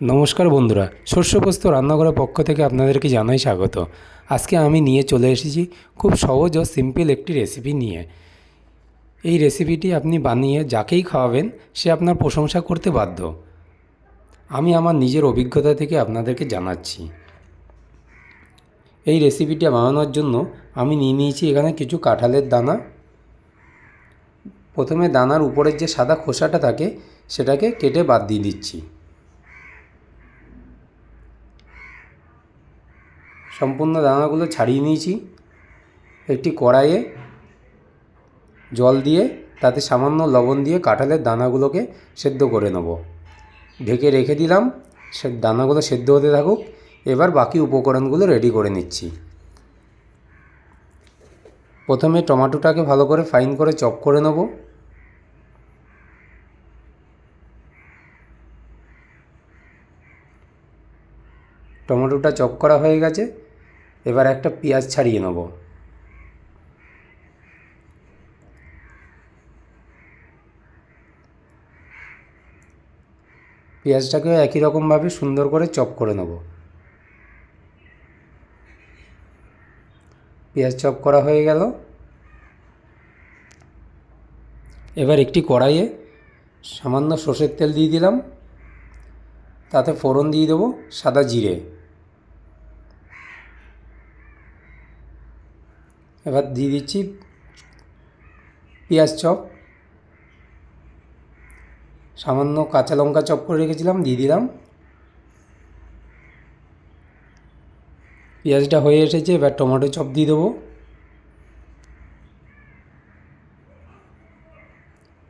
নমস্কার বন্ধুরা, শস্যপোস্ত রান্নাঘরের পক্ষ থেকে আপনাদেরকে জানাই স্বাগত। আজকে আমি নিয়ে চলে এসেছি খুব সহজ ও সিম্পল একটি রেসিপি নিয়ে। এই রেসিপিটি আপনি বানিয়ে যাকেই খাওয়াবেন, সে আপনার প্রশংসা করতে বাধ্য। আমি আমার নিজের অভিজ্ঞতা থেকে আপনাদেরকে জানাচ্ছি। এই রেসিপিটি বানানোর জন্য আমি নিয়ে নিয়েছি এখানে কিছু কাঁঠালের দানা। প্রথমে দানার উপরের যে সাদা খোসাটা থাকে, সেটাকে কেটে বাদ দিয়ে দিচ্ছি। সম্পূর্ণ দানাগুলো ছাড়িয়ে নিয়েছি। একটি কড়াইয়ে জল দিয়ে, তাতে সামান্য লবণ দিয়ে কাঁঠালের দানাগুলোকে সেদ্ধ করে নেব। ঢেকে রেখে দিলাম, সে দানাগুলো সেদ্ধ হতে থাকুক। এবার বাকি উপকরণগুলো রেডি করে নিচ্ছি। প্রথমে টমেটোটাকে ভালো করে ফাইন করে চপ করে নেব। টমেটোটা চপ করা হয়ে গেছে। এবার একটা পেঁয়াজ ছাড়িয়ে নেব। পেঁয়াজটাকেও একই রকমভাবে সুন্দর করে চপ করে নেব। পেঁয়াজ চপ করা হয়ে গেল। এবার একটি কড়াইয়ে সামান্য সর্ষের তেল দিয়ে দিলাম। তাতে ফোড়ন দিয়ে দেবো সাদা জিরে। এবার দিয়ে দিচ্ছি পেঁয়াজ চপ। সামান্য কাঁচা লঙ্কা চপ করে রেখেছিলাম, দিয়ে দিলাম। পেঁয়াজটা হয়ে এসেছে, এবার টমেটো চপ দিয়ে দেবো।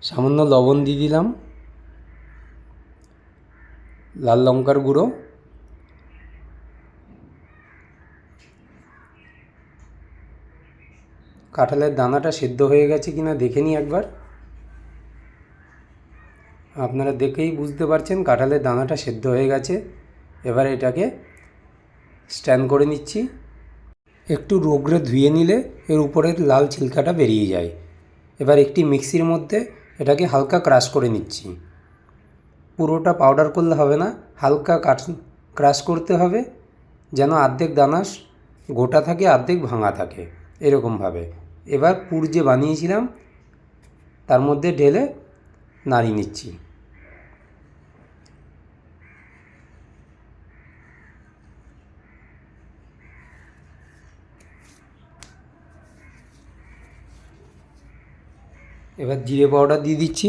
সামান্য লবণ দিয়ে দিলাম। লাল লঙ্কার গুঁড়ো। কাঁঠালের দানাটা সেদ্ধ হয়ে গেছে কিনা দেখে নিই একবার। আপনারা দেখেই বুঝতে পারছেন কাঁঠালের দানাটা সেদ্ধ হয়ে গেছে। এবার এটাকে স্ট্যান্ড করে নিচ্ছি। একটু রোগড়ে ধুয়ে নিলে এর উপরের লাল ছিলকাটা বেরিয়ে যায়। এবার একটি মিক্সির মধ্যে এটাকে হালকা ক্রাশ করে নিচ্ছি। পুরোটা পাউডার করলে হবে না, হালকা কাট ক্রাশ করতে হবে। যেন অর্ধেক দানা গোটা থাকে, অর্ধেক ভাঙা থাকে, এরকমভাবে। এবার পুর যে বানিয়েছিলাম, তার মধ্যে ঢেলে নাড়িয়ে নিচ্ছি। এবার জিরে পাউডার দিয়ে দিচ্ছি।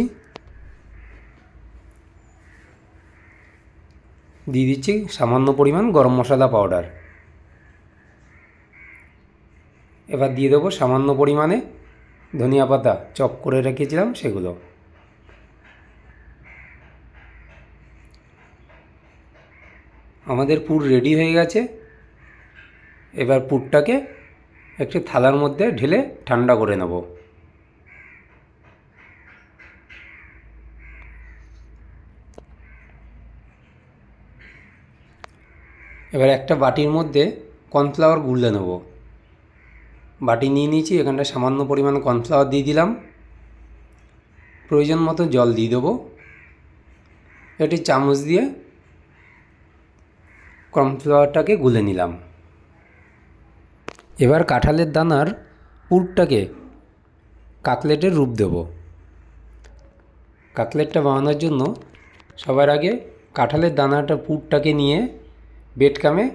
দিয়ে দিচ্ছি সামান্য পরিমাণ গরম মশলা পাউডার। এবার দিয়ে দেবো সামান্য পরিমাণে ধনিয়া পাতা, চপ করে রেখেছিলাম সেগুলো। আমাদের পুর রেডি হয়ে গেছে। এবার পুরটাকে একটি থালার মধ্যে ঢেলে ঠান্ডা করে নেব। এবার একটা বাটির মধ্যে কর্নফ্লাওয়ার গুলে নেব। বাটি নিয়ে নিয়েছি, এখানটা সামান্য পরিমাণ কর্নফ্লাওয়ার দিয়ে দিলাম। প্রয়োজন মতো জল দিয়ে দেবো। একটি চামচ দিয়ে কর্নফ্লাওয়ারটাকে গুলে নিলাম। এবার কাঁঠালের দানার পুরটাকে কাকলেটের রূপ দেব। কাকলেটটা বানানোর জন্য সবার আগে কাঁঠালের দানাটা পুরটাকে নিয়ে বেটকামে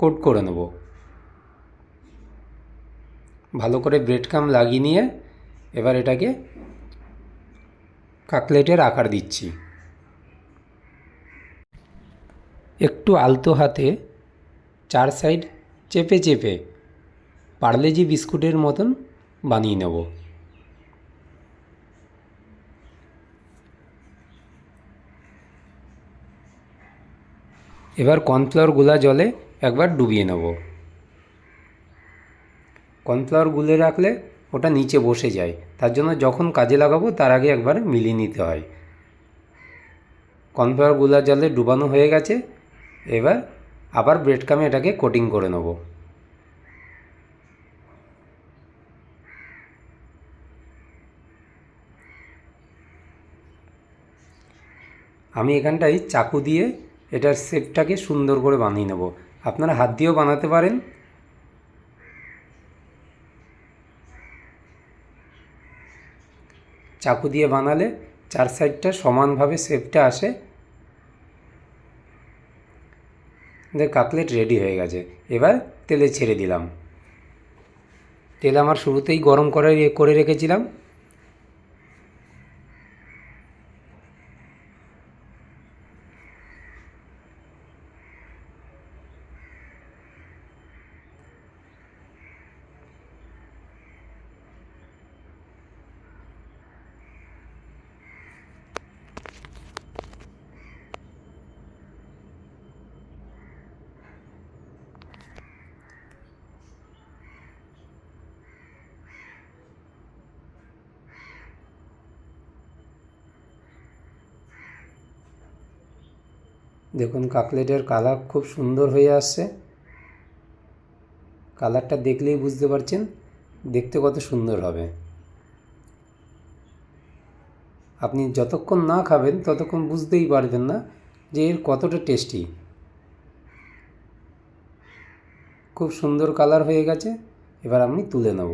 কোট করে নেব। ভালো করে ব্রেড কাম লাগিয়ে নিয়ে এবার এটাকে কাকলেটের আকার দিচ্ছি। একটু আলতো হাতে চার সাইড চেপে চেপে পার্লেজি বিস্কুটের মতন বানিয়ে নেব। এবার কর্নফ্লাওয়ারগুলা জলে একবার ডুবিয়ে নেব। কর্নফ্লাওয়ার গুলে রাখলে ওটা নিচে বসে যায়। তার জন্য যখন কাজে লাগাবো, তার আগে একবার মিলিয়ে নিতে হয়। কর্নফ্লাওয়ারগুলা জলে ডুবানো হয়ে গেছে। এবার আবার ব্রেড কামে এটাকে কোটিং করে নেব। আমি এখানটায় চাকু দিয়ে এটার শেপটাকে সুন্দর করে বানিয়ে নেব। আপনারা হাত দিয়েও বানাতে পারেন। চাকু দিয়ে বানালে চার সাইডটা সমানভাবে শেপটা আসে। কাটলেট রেডি হয়ে গেছে। এবার তেলে ছেড়ে দিলাম। তেল আমার শুরুতেই গরম করে করে রেখেছিলাম। দেখুন, কাকলেটের কালার খুব সুন্দর হয়ে আসছে। কালারটা দেখলেই বুঝতে পারছেন, দেখতে কত সুন্দর হবে। আপনি যতক্ষণ না খাবেন, ততক্ষণ বুঝতেই পারবেন না যে এর কতটা টেস্টি খুব সুন্দর কালার হয়ে গেছে, এবার আমি তুলে নেব।